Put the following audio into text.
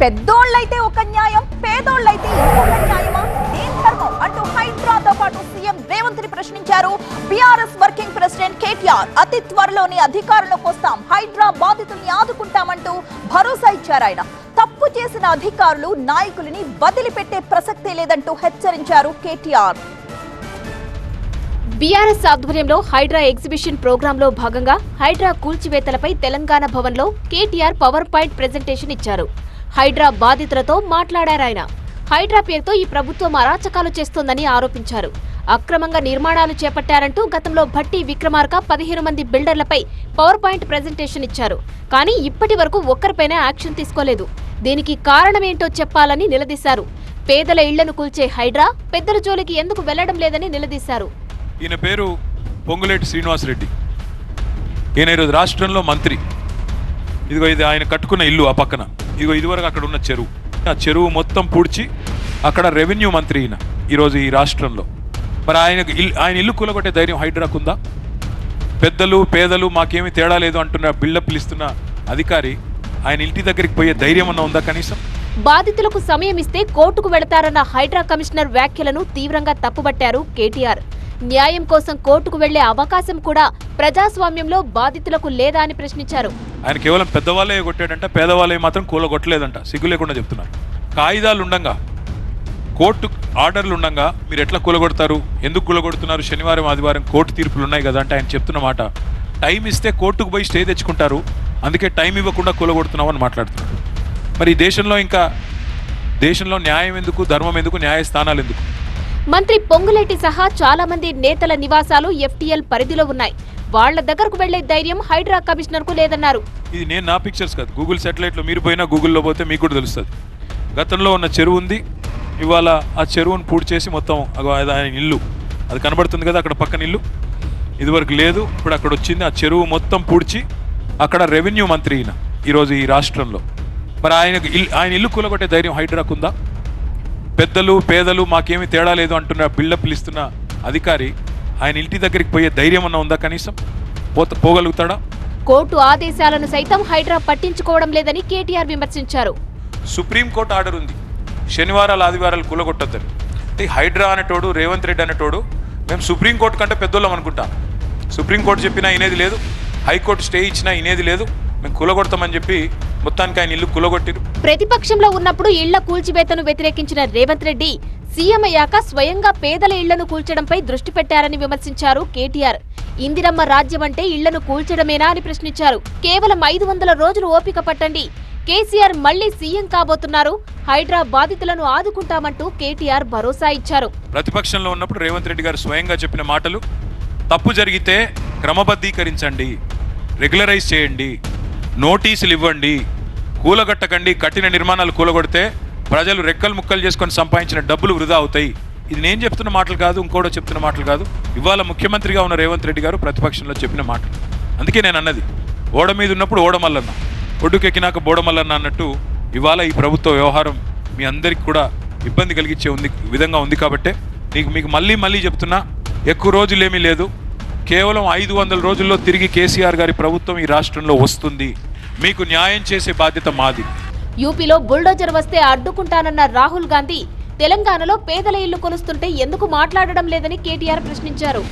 పెద్దోళ్ళైతే ఒక న్యాయం పేదోళ్ళైతే ఇంకొక న్యాయమా? ఏం ధర్మం అంటూ హైదరాబాద్ పాటు సీఎం రేవంత్ని ప్రశ్నించారు. బీఆర్ఎస్ వర్కింగ్ ప్రెసిడెంట్ కేటీఆర్ అతి త్వరలోనే అధికారంలోకి వస్తాం. హైడ్రా బాధితుల్ని ఆదుకుంటామంటూ భరోసా ఇచ్చారు ఆయన. తప్పు చేసిన అధికారులు నాయకులని వదిలిపెట్టే ప్రసక్తే లేదంటూ హెచ్చరించారు కేటీఆర్. బీఆర్ఎస్ ఆధ్వర్యంలో హైడ్రా ఎగ్జిబిషన్ ప్రోగ్రాంలో భాగంగా హైడ్రా కూల్చివేతలపై తెలంగాణ భవన్లో కేటీఆర్ పవర్ పాయింట్ ప్రెజెంటేషన్ ఇచ్చారు. హైడ్రా బాధితులతో మాట్లాడారాయన. హైడ్రా పేరుతో ఈ ప్రభుత్వం అరాచకాలు చేస్తోందని ఆరోపించారు. అక్రమంగా నిర్మాణాలు చేపట్టారంటూ గతంలో భట్టి విక్రమార్క పదిహేను మంది బిల్డర్లపై పవర్ పాయింట్ ప్రెజెంటేషన్ ఇచ్చారు. కానీ ఇప్పటి వరకు ఒక్కరిపైనా యాక్షన్ తీసుకోలేదు. దీనికి కారణమేంటో చెప్పాలని నిలదీశారు. పేదల ఇళ్ళను కూల్చే హైడ్రా పెద్దల జోలికి ఎందుకు వెళ్ళడం లేదని నిలదీశారు. ఈయన పేరు పొంగులేటి శ్రీనివాసరెడ్డి. ఈయన ఈరోజు రాష్ట్రంలో మంత్రి. ఇదిగో ఇది ఆయన కట్టుకున్న ఇల్లు ఆ పక్కన. ఇదిగో ఇదివరకు అక్కడ ఉన్న చెరువు. ఆ చెరువు మొత్తం పూడ్చి అక్కడ రెవెన్యూ మంత్రి ఈయన ఈరోజు ఈ రాష్ట్రంలో. మరి ఆయన ఇల్లు ఆయన ఇల్లు కూలగొట్టే ధైర్యం హైడ్రాకుందా పెద్దలు పేదలు మాకేమీ తేడా లేదు అంటున్న బిల్డప్లు ఇస్తున్న అధికారి ఆయన ఇంటి దగ్గరికి పోయే ధైర్యం అన్న ఉందా కనీసం? బాధితులకు సమయం ఇస్తే కోర్టుకు వెళతారన్న హైడ్రా కమిషనర్ వ్యాఖ్యలను తీవ్రంగా తప్పుబట్టారు కేటీఆర్. న్యాయం కోసం కోర్టుకు వెళ్ళే అవకాశం కూడా ప్రజాస్వామ్యంలో బాధితులకు లేదా అని ప్రశ్నించారు. ఆయన కేవలం పెద్దవాళ్ళే కొట్టాడంట పేదవాళ్ళే మాత్రం కూలగొట్టలేదంట. సిగ్గు లేకుండా చెప్తున్నారు. కాయిదాలు ఉండంగా కోర్టు ఆర్డర్లు ఉండంగా మీరు ఎట్లా కూలగొడతారు? ఎందుకు కూలగొడుతున్నారు? శనివారం ఆదివారం కోర్టు తీర్పులు ఉన్నాయి కదా అంటే ఆయన చెప్తున్న మాట. టైం ఇస్తే కోర్టుకు పోయి స్టే తెచ్చుకుంటారు. అందుకే టైం ఇవ్వకుండా కూలగొడుతున్నావు అని మాట్లాడుతున్నారు. మరి ఈ దేశంలో ఇంకా దేశంలో న్యాయం ఎందుకు ధర్మం ఎందుకు న్యాయస్థానాలు ఎందుకు? మంత్రి పొంగులేటి సహా చాలా మంది నేతల నివాసాలు ఎఫ్టీఎల్ పరిధిలో ఉన్నాయి. వాళ్ళ దగ్గరకు వెళ్ళే ధైర్యం హైడ్రా కమిషనర్కు లేదన్నారు. ఇది నేను నా పిక్చర్స్ కాదు. గూగుల్ శాటిలైట్లో మీరు పోయినా గూగుల్లో పోతే మీకు కూడా తెలుస్తుంది. గతంలో ఉన్న చెరువు ఉంది. ఇవాళ ఆ చెరువును పూడి చేసి మొత్తం అగో అది ఆయన ఇల్లు. అది కనబడుతుంది కదా అక్కడ పక్కన ఇల్లు. ఇదివరకు లేదు. ఇప్పుడు అక్కడ వచ్చింది. ఆ చెరువు మొత్తం పూడ్చి అక్కడ రెవెన్యూ మంత్రి ఈయన. ఈరోజు ఈ రాష్ట్రంలో. మరి ఆయన ఇల్లు ఆయన ఇల్లు కూలగొట్టే ధైర్యం హైడ్రాకుందా పెద్దలు పేదలు మాకేమీ తేడా లేదు అంటున్న బిల్డప్లు ఇస్తున్న అధికారి ఆయన ఇంటి దగ్గరికి పోయే ధైర్యం అన్న ఉందా కనీసం? పోత పోగలుగుతాడా? కోర్టు ఆదేశాలను సైతం హైడ్రా పట్టించుకోవడం లేదని కేటీఆర్ విమర్శించారు. సుప్రీంకోర్టు ఆర్డర్ ఉంది. శనివారాలు ఆదివారాలు కూలగొట్టొద్దని. అంటే హైడ్రా అనేటోడు రేవంత్ రెడ్డి అనేటోడు మేము సుప్రీంకోర్టు కంటే పెద్దోళ్ళం అనుకుంటాం. సుప్రీంకోర్టు చెప్పినా ఇనేది లేదు. హైకోర్టు స్టే ఇచ్చినా ఇనేది లేదు. మేము కూలగొడతామని చెప్పి మొత్తానికి ఆయన ఇల్లు కూలగొట్టిరు. ప్రతిపక్షంలో ఉన్నప్పుడు ఇళ్ళ కూల్చివేతను వ్యతిరేకించిన రేవంత్ రెడ్డి సీఎం అయ్యాక స్వయంగా పేదల ఇళ్ళను కూల్చడంపై దృష్టి పెట్టారని విమర్శించారు కేటీఆర్. ఇందిరమ్మ రాజ్యం అంటే ఇళ్ళను కూల్చడమేనా అని ప్రశ్నించారు. కేవలం ఐదు వందల రోజులు ఓపిక పట్టండి. కేసీఆర్ మళ్ళీ సీఎం కాబోతున్నారు. హైడ్రా బాధితులను ఆదుకుంటామంటూ కేటీఆర్ భరోసా ఇచ్చారు. ప్రతిపక్షంలో ఉన్నప్పుడు రేవంత్ రెడ్డి గారు స్వయంగా చెప్పిన మాటలు తప్పు జరిగితే క్రమబద్ధీకరించండి రెగ్యులరైజ్ చేయండి నోటీసులు ఇవ్వండి. కూలగట్టకండి కట్టిన నిర్మాణాలు కూలగొడితే ప్రజలు రెక్కలు ముక్కలు చేసుకొని సంపాదించిన డబ్బులు వృధా అవుతాయి. ఇది నేను చెప్తున్న మాటలు కాదు ఇంకోటో చెప్తున్న మాటలు కాదు. ఇవాళ ముఖ్యమంత్రిగా ఉన్న రేవంత్ రెడ్డి గారు ప్రతిపక్షంలో చెప్పిన మాటలు అందుకే నేను అన్నది ఓడ మీద ఉన్నప్పుడు ఓడమల్లన్న ఒడ్డుకెక్కినాక బోడమల్లన్న అన్నట్టు ఇవాళ ఈ ప్రభుత్వ వ్యవహారం మీ అందరికి కూడా ఇబ్బంది కలిగించే ఉంది విధంగా ఉంది కాబట్టే నీకు మీకు మళ్ళీ మళ్ళీ చెప్తున్నా ఎక్కువ రోజులేమీ లేదు. కేవలం ఐదు వందల రోజుల్లో తిరిగి కేసీఆర్ గారి ప్రభుత్వం ఈ రాష్ట్రంలో వస్తుంది. మీకు న్యాయం చేసే బాధ్యత మాది. యూపీలో బుల్డోజర్ వస్తే అడ్డుకుంటానన్న రాహుల్ గాంధీ తెలంగాణలో పేదల ఇల్లు కొలుస్తుంటే ఎందుకు మాట్లాడడం లేదని కేటీఆర్ ప్రశ్నించారు.